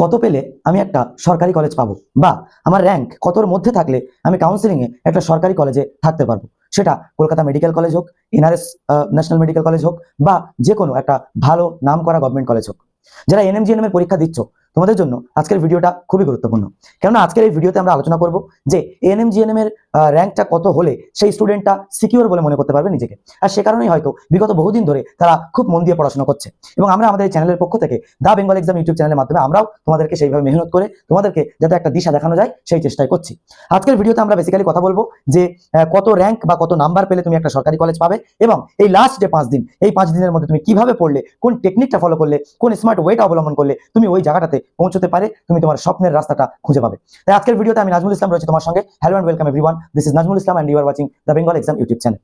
কত পেলে আমি একটা সরকারি কলেজ পাবো? বা আমার র্যাঙ্ক কতর মধ্যে থাকলে আমি কাউন্সিলিংয়ে একটা সরকারি কলেজে থাকতে পারব? সেটা কলকাতা মেডিকেল কলেজ হোক এনআরএস ন্যাশনাল মেডিকেল কলেজ হোক, বা যে কোনো একটা ভালো নাম করা গভর্নমেন্ট কলেজ হোক। যারা এনএমজিএনএম এর পরীক্ষা দিচ্ছ তোমাদের জন্য আজকের ভিডিওটা খুবই গুরুত্বপূর্ণ। কেননা আজকের এই ভিডিওতে আমরা আলোচনা করব যে এনএমজিএনএম এর র্যাঙ্কটা কত হলে সেই স্টুডেন্টটা সিকিউর বলে মনে করতে পারবে নিজেকে। আর সে কারণেই হয়তো বিগত বহুদিন ধরে তারা খুব মন দিয়ে পড়াশোনা করছে। এবং আমরা আমাদের এই চ্যানেলের পক্ষ থেকে দা বেঙ্গল এক্সাম ইউটিউব চ্যানেলের মাধ্যমে আমরাও তোমাদেরকে সেইভাবে মেহনত করে তোমাদেরকে যাতে একটা দিশা দেখানো যায় সেই চেষ্টাই করছি। আজকের ভিডিওতে আমরা বেসিক্যালি কথা বলব যে কত র্যাঙ্ক বা কত নাম্বার পেলে তুমি একটা সরকারি কলেজ পাবে এবং এই লাস্ট যে পাঁচ দিন, এই পাঁচ দিনের মধ্যে তুমি কীভাবে পড়লে, কোন টেকনিকটা ফলো করলে, কোন স্মার্ট ওয়েটা অবলম্বন করলে তুমি ওই জায়গাটাতে পৌঁছতে পারে, তুমি তোমার স্বপ্নের রাস্তাটা খুঁজে পাবে। তাই আজকের ভিডিওতে আমি নাজমুল ইসলাম রয়েছে তোমার সঙ্গে। Hello and welcome everyone this is Nazmul Islam and you are watching the Bengal exam YouTube channel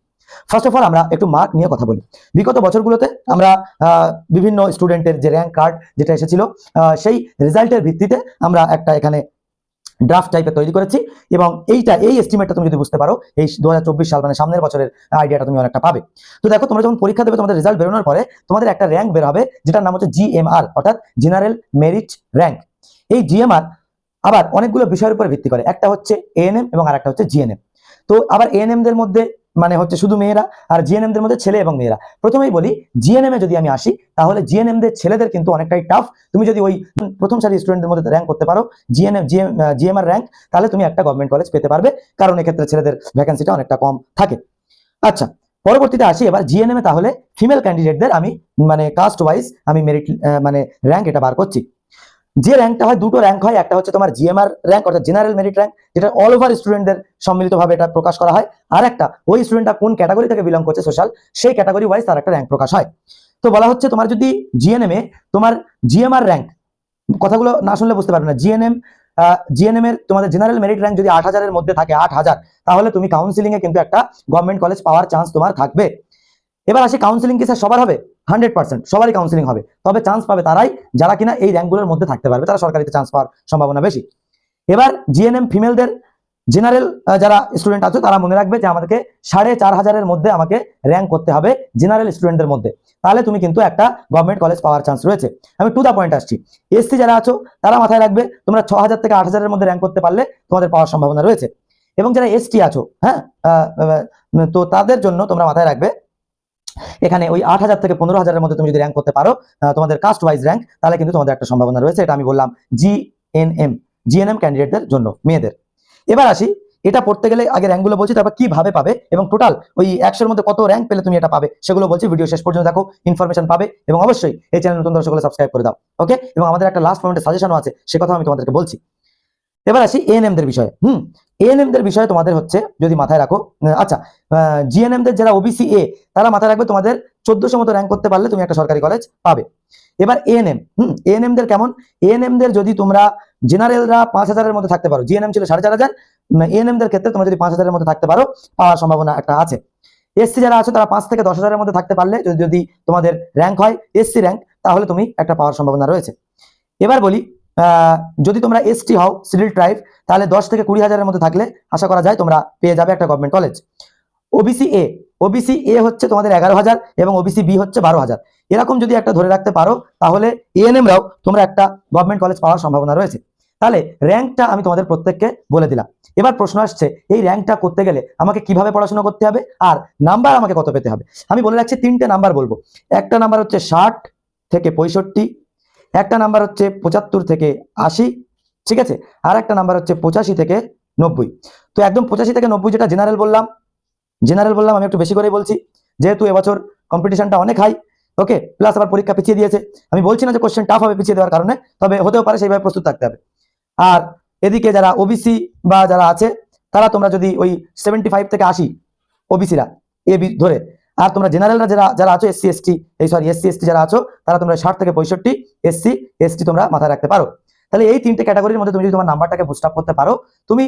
first of all আমরা একটু মার্ক নিয়ে কথা বলি। বিগত বছরগুলোতে আমরা বিভিন্ন স্টুডেন্টের যে র্যাঙ্ক কার্ড যেটা এসেছিল সেই রেজাল্টের ভিত্তিতে আমরা একটা এখানে ড্রাফট টাইপের তৈরি করেছি এবং এইটা, এই এস্টিমেটটা তুমি যদি বুঝতে পারো, এই দুহাজার চব্বিশ সাল মানে সামনের বছরের আইডিয়াটা তুমি অনেকটা পাবে। তো দেখো, তোমরা যখন পরীক্ষা দেবে, তোমাদের রেজাল্ট বেরোনোর পরে, তোমাদের একটা র্যাঙ্ক বের হবে, যেটার নাম হচ্ছে জিএমআর অর্থাৎ জেনারেল মেরিট র্যাঙ্ক এই জিএমআর আবার অনেকগুলো বিষয়ের উপর ভিত্তি করে, একটা হচ্ছে এএনএম এবং আর একটা হচ্ছে জিএনএম তো আবার এএনএম দের মধ্যে মানে হচ্ছে শুধু মেয়েরা আর জিএনএম দের মধ্যে ছেলে এবং মেয়েরা। প্রথমেই বলি জিএনএম এ যদি আমি আসি, তাহলে জিএনএম দের ছেলেদের কিন্তু অনেকটাই টাফ তুমি যদি ওই প্রথম সারি স্টুডেন্টদের মধ্যে র্যাঙ্ক করতে পারো জিএনএম জিএম জিএমআর র্যাঙ্ক তাহলে তুমি একটা গভর্নমেন্ট কলেজ পেতে পারবে। কারণ এক্ষেত্রে ছেলেদের ভ্যাকেন্সিটা অনেকটা কম থাকে। আচ্ছা পরবর্তীতে আসি এবার জিএনএম এ তাহলে ফিমেল ক্যান্ডিডেটদের আমি মানে কাস্ট ওয়াইজ আমি মেরিট মানে র্যাঙ্ক এটা বার করছি। যে র্যাঙ্কটা হয়, দুটো র্যাঙ্ক হয়, একটা হচ্ছে তোমার জিএমআর র্যাঙ্ক অর্থাৎ জেনারেল মেরিট র্যাঙ্ক যেটা অল ওভার স্টুডেন্টদের সম্মিলিতভাবে এটা প্রকাশ করা হয়। আর একটা, ওই স্টুডেন্টটা কোন ক্যাটাগরি থেকে বিলং করছে সোশ্যাল সেই ক্যাটাগরি ওয়াইজ তার একটা র্যাঙ্ক প্রকাশ হয়। তো বলা হচ্ছে তোমার যদি জিএনএম এ তোমার জিএমআর র্যাঙ্ক কথাগুলো না শুনলে বুঝতে পারবে না জিএনএম জিএনএম এর তোমাদের জেনারেল মেরিট র্যাঙ্ক যদি আট হাজারের মধ্যে থাকে, আট হাজার, তাহলে তুমি কাউন্সিলিং এ কিন্তু একটা গভর্নমেন্ট কলেজ পাওয়ার চান্স তোমার থাকবে। এবার আসি কাউন্সিলিং কি স্যার সবার হবে? হান্ড্রেড পার্সেন্ট সবারই কাউন্সিলিং হবে। তবে চান্স পাবে তারাই যারা কিনা এই র্যাঙ্কগুলোর মধ্যে থাকতে পারবে। তারা সরকারিতে চান্স পাওয়ার সম্ভাবনা বেশি। এবার জিএনএম ফিমেলদের জেনারেল যারা স্টুডেন্ট আছে, তারা মনে রাখবে যে আমাদেরকে সাড়ে চার হাজারের মধ্যে আমাকে র্যাঙ্ক করতে হবে জেনারেল স্টুডেন্টদের মধ্যে। তাহলে তুমি কিন্তু একটা গভর্নমেন্ট কলেজ পাওয়ার চান্স রয়েছে। আমি টু দা পয়েন্ট আসছি। এসসি যারা আছো, তারা মাথায় রাখবে, তোমরা ছ হাজার থেকে আট হাজারের মধ্যে র্যাঙ্ক করতে পারলে তোমাদের পাওয়ার সম্ভাবনা রয়েছে। এবং যারা এসটি আছো হ্যাঁ তো তাদের জন্য তোমরা মাথায় রাখবে এখানে ওই আট হাজার থেকে পনেরো হাজারের মধ্যে তুমি যদি র্যাঙ্ক করতে পারো তোমাদের কাস্ট ওয়াইজ র্যাঙ্ক তাহলে কিন্তু তোমাদের একটা সম্ভাবনা রয়েছে। এটা আমি বললাম জিএনএম জিএনএম ক্যান্ডিডেটদের জন্য, মেয়েদের। এবার আসি, এটা পড়তে গেলে আগে র্যাঙ্কগুলো বলছি, তারপর কীভাবে পাবে এবং টোটাল ওই একশোর মধ্যে কত র্যাঙ্ক পেলে তুমি এটা পাবে, সেগুলো বলছি। ভিডিও শেষ পর্যন্ত দেখো ইনফরমেশন পাবে এবং অবশ্যই এই চ্যানেল নতুন দর্শকগুলো সাবস্ক্রাইব করে দাও ওকে এবং আমাদের একটা লাস্ট মোমেন্টে সাজেশনও আছে, সে কথা আমি তোমাদেরকে বলছি। এবার আসি এএনএম দের বিষয়ে। হুম এএনএম দের বিষয়ে তোমাদের হচ্ছে যদি মাথায় রাখো আচ্ছা জিএনএম দের যারা ওবিসি এ তারা মাথায় রাখবে তোমাদের চোদ্দশো মতো র্যাঙ্ক করতে পারলে তুমি একটা সরকারি কলেজ পাবে। এবার এএনএম হুম এএনএম দের কেমন? এএনএম দের যদি তোমরা জেনারেলরা পাঁচ হাজারের মধ্যে থাকতে পারো জিএনএম ছিল সাড়ে চার হাজার এএনএম দের ক্ষেত্রে তোমরা যদি পাঁচ হাজারের মধ্যে থাকতে পারো, পাওয়ার সম্ভাবনা একটা আছে। এসসি যারা আছো, তারা পাঁচ থেকে দশ হাজারের মধ্যে থাকতে পারলে যদি যদি তোমাদের র্যাঙ্ক হয় এসসি র্যাঙ্ক তাহলে তুমি একটা পাওয়ার সম্ভাবনা রয়েছে। এবার বলি যদি তোমরা এসটি হও সিডিল ট্রাইব তাহলে দশ থেকে কুড়ি হাজারের মধ্যে থাকলে আশা করা যায় তোমরা পেয়ে যাবে একটা government college OBC A OBC A হচ্ছে তোমাদের এগারো হাজার এবং ওবিসি বি হচ্ছে বারো হাজার। এরকম যদি একটা ধরে রাখতে পারো, তাহলে এএনএম রাও তোমরা একটা গভর্নমেন্ট কলেজ পাওয়ার সম্ভাবনা রয়েছে। তাহলে র্যাঙ্কটা আমি তোমাদের প্রত্যেককে বলে দিলাম। এবার প্রশ্ন আসছে, এই র্যাঙ্কটা করতে গেলে আমাকে কীভাবে পড়াশোনা করতে হবে? আর নাম্বার আমাকে কত পেতে হবে? আমি বলে রাখছি তিনটে নাম্বার বলব। একটা নাম্বার হচ্ছে ষাট থেকে পঁয়ষট্টি একটা নাম্বার হচ্ছে পঁচাত্তর থেকে আশি, ঠিক আছে? আর একটা নাম্বার হচ্ছে পঁচাশি থেকে নব্বই। তো একদম পঁচাশি থেকে নব্বই যেটা জেনারেল বললাম জেনারেল বললাম, আমি একটু বেশি করেই বলছি, যেহেতু এবছর কম্পিটিশনটা অনেক হাই ওকে প্লাস আবার পরীক্ষা পিছিয়ে দিয়েছে। আমি বলছি না যে কোশ্চেন টাফ হবে পিছিয়ে দেওয়ার কারণে, তবে হতেও পারে সেইভাবে প্রস্তুত থাকতে হবে। আর এদিকে যারা ওবিসি বা যারা আছে, তারা তোমরা যদি ওই সেভেন্টি ফাইভ থেকে আশি ওবিসিরা এ বি ধরে আর তোমরা জেনারেলরা যারা যারা আছো, এসসি, এসটি, এই সরি এসসি, এসটি যারা আছো, তারা তোমরা ষাট থেকে পঁয়ষট্টি, এসসি, এসটি তোমরা মাথায় রাখতে পারো। তাহলে এই তিনটে ক্যাটাগরির মধ্যে তুমি যদি তোমার নাম্বারটাকে বুস্ট আপ করতে পারো, তুমি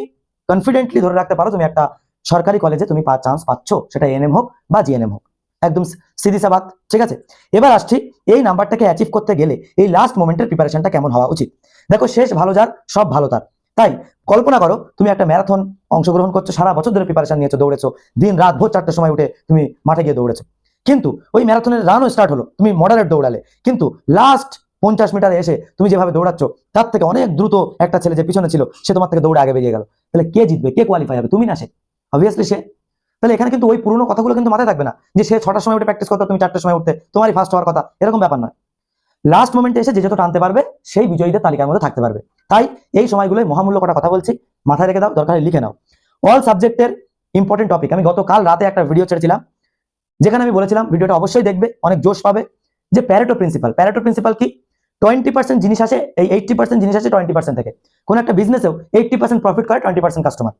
কনফিডেন্টলি ধরে রাখতে পারো তুমি একটা সরকারি কলেজে তুমি চান্স পাচ্ছ, সেটা এনএম হোক বা জিএনএম হোক। একদম সিধি সাবাত, ঠিক আছে? এবার আসছি এই নাম্বারটাকে অ্যাচিভ করতে গেলে এই লাস্ট মোমেন্টের প্রিপারেশনটা কেমন হওয়া উচিত? দেখো শেষ ভালো যার, সব ভালো তার। তাই কল্পনা করো, তুমি একটা ম্যারাথন অংশগ্রহণ করছ, সারা বছর ধরে প্রিপারেশন নিয়েছো, দৌড়েছো, দিন রাত ভোর চারটার সময় উঠে তুমি মাঠে গিয়ে দৌড়েছো। কিন্তু ওই ম্যারাথনের রানও স্টার্ট হলো, তুমি মডারেট দৌড়ালে। কিন্তু লাস্ট পঞ্চাশ মিটারে এসে তুমি যেভাবে দৌড়াচ্ছ, তার থেকে অনেক দ্রুত একটা ছেলে যে পিছনে ছিল, সে তোমার থেকে দৌড়ে আগে বেরিয়ে গেল। তাহলে কে জিতবে? কে কোয়ালিফাই হবে? তুমি না সে। অবভিয়াসলি সে। তাহলে এখানে কিন্তু ওই পুরোনো কথাগুলো কিন্তু মাথায় থাকবে না, যে সে ছটার সময় উঠে প্র্যাকটিস করতো, তুমি চারটার সময় উঠতে, তোমারই ফার্স্ট হওয়ার কথা, এরকম ব্যাপার নয়। লাস্ট মোমেন্টে এসে যে যত টানতে পারবে, সেই বিজয়ীদের তালিকার মধ্যে থাকতে পারবে। তাই এই সময়গুলোয় মহামূল্য কটা কথা বলছি, মাথায় রেখে দাও, দরকার লিখে নাও। অল সাবজেক্টের ইম্পর্টেন্ট টপিক আমি গতকাল রাতে একটা ভিডিও ছেড়েছিলাম, যেখানে আমি বলেছিলাম ভিডিওটা অবশ্যই দেখবে, অনেক জোশ পাবে। যে প্যারেটো প্রিন্সিপাল প্যারেটো প্রিন্সিপাল কি? টোয়েন্টি পার্সেন্ট জিনিস আসে, এই এইটটি পার্সেন্ট জিনিস আসে টোয়েন্টি পার্সেন্ট থেকে। কোনো একটা বিজনেসেও এইটটি পার্সেন্ট প্রফিট করে টোয়েন্টি পার্সেন্ট কাস্টমার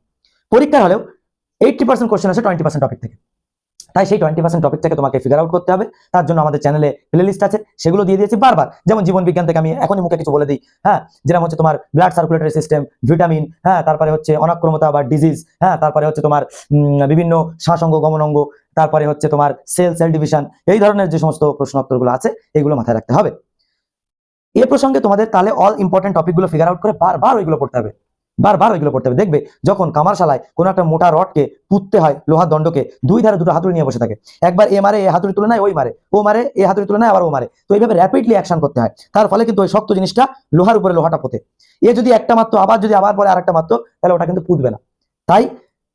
পরীক্ষা হলেও এইটটি পার্সেন্ট কোশ্চেন আসে টোয়েন্টি পার্সেন্ট টপিক থেকে। তাই সেই টোয়েন্টি পার্সেন্ট টপিক থেকে তোমাকে ফিগার আউট করতে হবে। তার জন্য আমাদের চ্যানেলে প্লে লিস্ট আছে, সেগুলো দিয়ে দিয়েছি বারবার। যেমন জীবন বিজ্ঞান থেকে আমি এখনই মুখে কিছু বলে দিই হ্যাঁ? যেরকম হচ্ছে তোমার ব্লাড সার্কুলেটরি সিস্টেম ভিটামিন হ্যাঁ? তারপরে হচ্ছে অনাক্রমতা বা ডিজিজ হ্যাঁ? তারপরে হচ্ছে তোমার বিভিন্ন শ্বাসঙ্গ, গমনাঙ্গ, তারপরে হচ্ছে তোমার সেল সেল ডিভিশন এই ধরনের যে সমস্ত প্রশ্ন উত্তরগুলো আছে, এগুলো মাথায় রাখতে হবে। এ প্রসঙ্গে তোমাদের তাহলে অল ইম্পর্টেন্ট টপিকগুলো ফিগার আউট করে বারবার ওইগুলো পড়তে হবে। বারবার ওইগুলো করতে হবে। দেখবে যখন কামারশালায় কোনো একটা মোটা রডকে পুঁততে হয় লোহার দণ্ডকে, দুই ধারে দুটো হাতুড়ি নিয়ে বসে থাকে। একবার এ মারে, এ হাতুড়ি তুলে নেয়, ওই মারে। ও মারে, এ হাতুড়ি তুলে নেয়, আবার ও মারে। তো এইভাবে র্যাপিডলি অ্যাকশন করতে হয়। তার ফলে কিন্তু ওই শক্ত জিনিসটা লোহার উপরে লোহাটা পোতে। এ যদি একটা মাত্র, আবার যদি আবার পরে আরেকটা মাত্র, তাহলে ওটা কিন্তু পুঁতবে না। তাই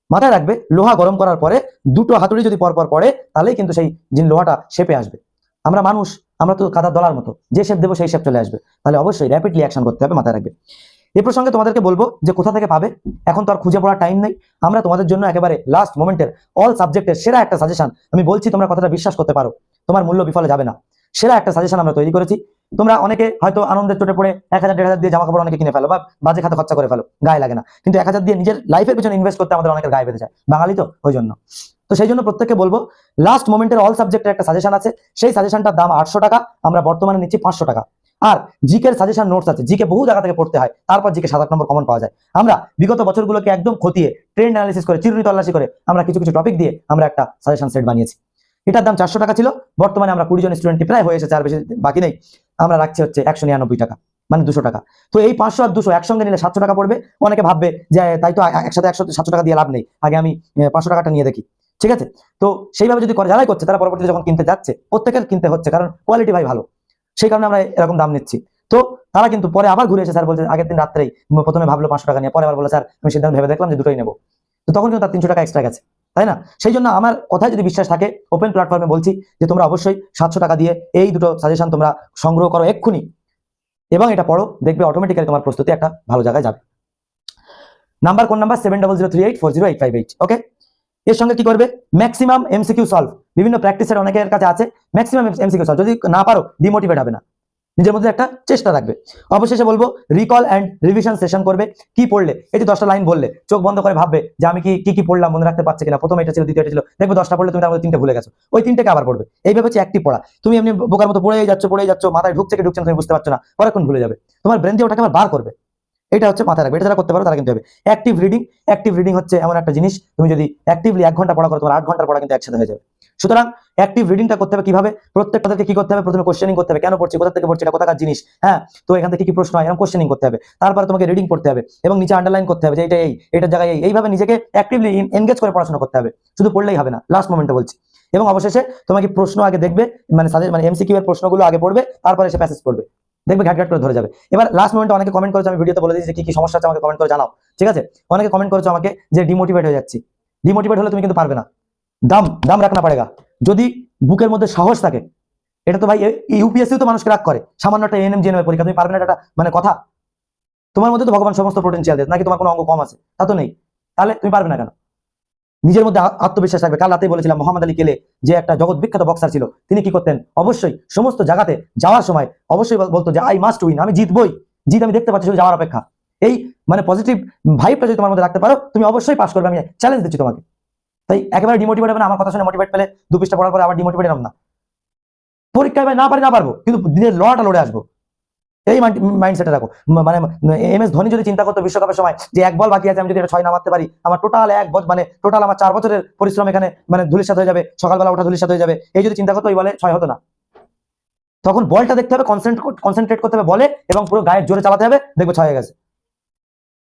মাথায় রাখবে, লোহা গরম করার পরে দুটো হাতুড়ি যদি পরপর পড়ে, তাহলেই কিন্তু সেই জিন লোহাটা শেপে আসবে। আমরা মানুষ, আমরা তো কাদার দলার মতো। যে শেপ দেবো সেই শেপ চলে আসবে। তাহলে অবশ্যই র্যাপিডলি অ্যাকশন করতে হবে, মাথায় রাখবে। এ প্রসঙ্গে তোমাদেরকে বলব যে কোথা থেকে পাবে? এখন তো আর খুঁজে পড়ার টাইম নেই। আমরা তোমাদের জন্য একেবারে লাস্ট মোমেন্টের অল সাবজেক্টের সেরা একটা সাজেশন আমি বলছি তোমরা কথাটা বিশ্বাস করতে পারো, তোমার মূল্য বিফলে যাবে না। সেরা একটা সাজেশন আমরা তৈরি করেছি। তোমরা অনেকে হয়তো আনন্দের চোটে পড়ে এক হাজার, দেড় দিয়ে জামা কাপড় অনেকে কিনে ফেলো বা বাজে খাতে খরচা করে ফেলো, গায়ে লাগে না। কিন্তু এক হাজার দিয়ে নিজের লাইফের পিছনে ইনভেস্ট করতে আমাদের অনেকের গায়ে বেঁধে যায়, বাঙালি তো ওই জন্য। তো সেই জন্য প্রত্যেককে বলব লাস্ট মোমেন্টের অল সাবজেক্টের একটা সাজেশন আছে। সেই সাজেশনটার দাম আটশো টাকা, আমরা বর্তমানে নিচ্ছি পাঁচশো টাকা। আর জিকের সাজেশন নোটস আছে। জিকে বহু জায়গা থেকে পড়তে হয়। তারপর জিকে সাত নম্বর কমন পাওয়া যায়। আমরা বিগত বছরগুলোকে একদম খতিয়ে ট্রেন্ড অ্যানালিসিস করে, চিরুনি তল্লাশি করে, আমরা কিছু কিছু টপিক দিয়ে আমরা একটা সাজেশন সেট বানিয়েছি। এটার দাম চারশো টাকা ছিল। বর্তমানে আমরা কুড়ি জন স্টুডেন্ট প্রায় হয়ে এসেছে, আর বেশি বাকি নেই। আমরা রাখছি হচ্ছে একশো নিরানব্বই টাকা মানে দুশো টাকা। তো এই পাঁচশো আর দুশো একসঙ্গে নিলে সাতশো টাকা পড়বে। অনেকে ভাববে যে, তাই তো একসাথে একশো, সাতশো টাকা দিয়ে লাভ নেই। আগে আমি পাঁচশো টাকাটা নিয়ে দেখি। ঠিক আছে? তো সেইভাবে যদি করে, যারাই করছে, তারা পরবর্তীতে যখন কিনতে যাচ্ছে, প্রত্যেকের কিনতে হচ্ছে, কারণ কোয়ালিটি ভাই ভালো। সেই কারণে আমরা এরকম দাম নিচ্ছি। তো তারা কিন্তু পরে আবার ঘুরে এসে স্যার বলছে, আগের দিন রাত্রেই প্রথমে ভাবলো পাঁচশো টাকা নিয়ে, পরে আবার বলে স্যার, আমি সিদ্ধান্ত ভেবে দেখলাম যে দুটোই নেব। তো তখন কিন্তু তার তিনশো টাকা এক্সট্রা গেছে, তাই না? সেই জন্য আমার কথায় যদি বিশ্বাস থাকে ওপেন প্ল্যাটফর্মে বলছি যে তোমরা অবশ্যই সাতশো টাকা দিয়ে এই দুটো সাজেশন তোমরা সংগ্রহ করো এক্ষুনি। এবং এটা পড়ো, দেখবে অটোমেটিক্যালি তোমার প্রস্তুতি একটা ভালো জায়গায় যাবে। নাম্বার কোন number seven double zero three eight four zero eight five eight okay এর সঙ্গে কি করবে? ম্যাক্সিমাম এমসিকিউ সলভ বিভিন্ন প্র্যাকটিসের অনেকের কাছে আছে ম্যাক্সিমাম এমসিকিউ সলভ যদি না পারো ডিমোটিভেট হবে না। নিজের মধ্যে একটা চেষ্টা রাখবে অবশেষে বলব রিকল অ্যান্ড রিভিশন সেশন করবে। কি পড়লে? এটি দশটা লাইন বললে, চোখ বন্ধ করে ভাববে যে আমি কি কি কি পড়লাম, মনে রাখতে পারছি কিনা? প্রথম এটা ছিল, দ্বিতীয় ছিল। দেখবে দশটা পড়লে তুমি মধ্যে তিনটে ভুলে গেছো। ওই তিনটেকে আবার পড়বে। এইভাবে হচ্ছে একটি পড়া। তুমি এমনি বোকার মতো পড়েই যাচ্ছ পড়েই যাচ্ছ, মাথায় ঢুকছে কি ঢুকছে তুমি বুঝতে পারছ না। পরে ভুলে যাবে। তোমার ব্রেন দিয়ে ওটাকে আবার বার করবে। এটা হচ্ছে মাথায় রাখবে। এটা যারা করতে পারো তারা কিন্তু হবে। অ্যাক্টিভ রিডিং অ্যাক্টিভ রিডিং হচ্ছে এমন একটা জিনিস। তুমি যদি অ্যাক্টিভলি এক ঘণ্টা পড়া করো, তোমার আট ঘণ্টার পড়া কিন্তু একসাথে হয়ে যাবে। সুতরাং অ্যাক্টিভ রিডিংটা করতে হবে কীভাবে? প্রত্যেকটাকে কি করতে হবে? প্রথমে কোশ্চেনিং করতে হবে। কেন পড়ছি? কোথা থেকে পড়ছি? এটা কোথাকার জিনিস? হ্যাঁ তো এখান থেকে কি প্রশ্ন হয়? এরকম কোশ্চেনিং করতে হবে। তারপরে তোমাকে রিডিং পড়তে হবে এবং নিচে আন্ডারলাইন করতে হবে যে এটা এই এটার জায়গায় এই। এইভাবে নিজেকে অ্যাক্টিভলি এনগেজ করে পড়াশোনা করতে হবে। শুধু পড়লেই হবে না। লাস্ট মোমেন্টে বলছি। এবং অবশেষে তোমাকে প্রশ্ন আগে দেখবে মানে মানে এমসিকিউ এর প্রশ্নগুলো আগে পড়বে, তারপরে এসে প্যাসেজ পড়বে। দেখবে ঘাট ঘাট করে ধরে যাবে। এবার লাস্ট মোমেন্টে অনেকে কমেন্ট করেছে, আমি ভিডিওতে বলে দিয়েছি যে কি কি সমস্যা আছে, আমাকে কমেন্ট করে জানাও। ঠিক আছে? অনেকে কমেন্ট করেছ আমাকে যে ডিমোটিভেট হয়ে যাচ্ছি। ডিমোটিভেট হলে তুমি কিন্তু পারবে না। দাম দাম রাখনা পারেগা। যদি বুকের মধ্যে সাহস থাকে, এটা তো ভাই ইউপিএসসি তো মানুষকে রাগ করে। সামান্য একটা এনএম জিএনএম পরীক্ষা, তুমি পারবে না এটা মানে কথা। তোমার মধ্যে তো ভগবান সমস্ত পোটেনশিয়াল দেয় নাকি তোমার কোনো অঙ্গ কম আছে? তা তো নেই। তাহলে তুমি পারবে না কেন? নিজের মধ্যে আত্মবিশ্বাস থাকবে। কাল রাতেই বলেছিলাম, মোহাম্মদ আলী কেলে যে একটা জগৎ বিখ্যাত বক্সার ছিল, তিনি কি করতেন? অবশ্যই সমস্ত জায়গাতে যাওয়ার সময় অবশ্যই বল- বলতো যে আই মাস্ট উইন আমি জিতবই। জিত, আমি দেখতে পাচ্ছি শুধু যাওয়ার অপেক্ষা। এই মানে পজিটিভ ভাইবটা যদি তোমার মধ্যে রাখতে পারো, তুমি অবশ্যই পাস করবে, আমি চ্যালেঞ্জ দিচ্ছি তোমাকে। তাই একেবারে ডিমোটিভেট হবে না, আমার কথা শুনে মোটিভেট পেলে দু পৃষ্ঠা পড়ার পরে আবার ডিমোটিভেট এরম না। পরীক্ষায় ভাই না পারি না পারব, কিন্তু দিনের লড়াটা লড়ে আসব। এই মাইন্ডসেটে রাখো। মানে এম এস ধোনি যদি চিন্তা করতো বিশ্বকাপের সময় যে এক বল বাকি আছে, আমি যদি এটা ছয় না মারতে পারি, আমার টোটাল এক বছর মানে টোটাল আমার চার বছরের পরিশ্রম এখানে মানে ধুলিসাত হয়ে যাবে, সকালবেলা ওঠা ধুলিসাত হয়ে যাবে, এই যদি চিন্তা করতো ওই বলে ছয় হতো না। তখন বলটা দেখতে হবে কনসেন্ট্রেট করতে হবে বলে, এবং পুরো গায়ের জোরে চালাতে হবে, দেখব ছয় হয়ে গেছে।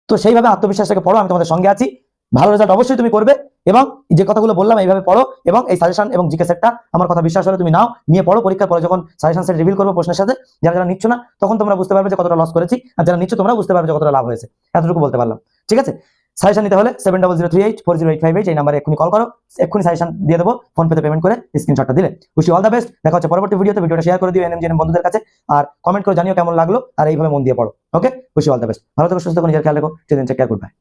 তো সেইভাবে আত্মবিশ্বাসটাকে পড়ো, আমি তোমাদের সঙ্গে আছি। ভালো রেজাল্ট অবশ্যই তুমি করবে এবং যে কথাগুলো বললাম, এইভাবে পড়ো এবং এই সাজেশন এবং জিকে সেটটা আমার কথা বিশ্বাস হলে তুমি নাও, নিয়ে পড়ো পরীক্ষার পরে যখন সাজেশন সেট রিভিল করব প্রশ্নের সাথে, যারা যারা নিচ্ছ না, তখন তোমরা বুঝতে পারবে যে কতটা লস করেছি, আর যারা নিচ্ছ তোমরা বুঝতে পারবে যে কতটা লাভ হয়েছে। এতটুকু বলতে পারলাম। ঠিক আছে? সাজেশন নিতে হলে seven double zero three eight four zero eight five eight এই নাম্বারে এক্ষুনি কল করো, এক্ষুনি সাজেশন দিয়ে দেবো ফোন পেতে পেমেন্ট করে স্ক্রিনশটটা দিলে। উইশ অল দ্য বেস্ট দেখা হচ্ছে পরবর্তী ভিডিওতে ভিডিওটা শেয়ার করে দিও এনএমজিএন বন্ধুদের কাছে, আর কমেন্ট করে জানিও কেমন লাগল, আর এইভাবে মন দিয়ে পড়ো। Okay wish all the best ভালো থেকো, সুস্থ থেকো, নিজের খেয়াল রেখো। সেদিন চেক কেয়ার বাই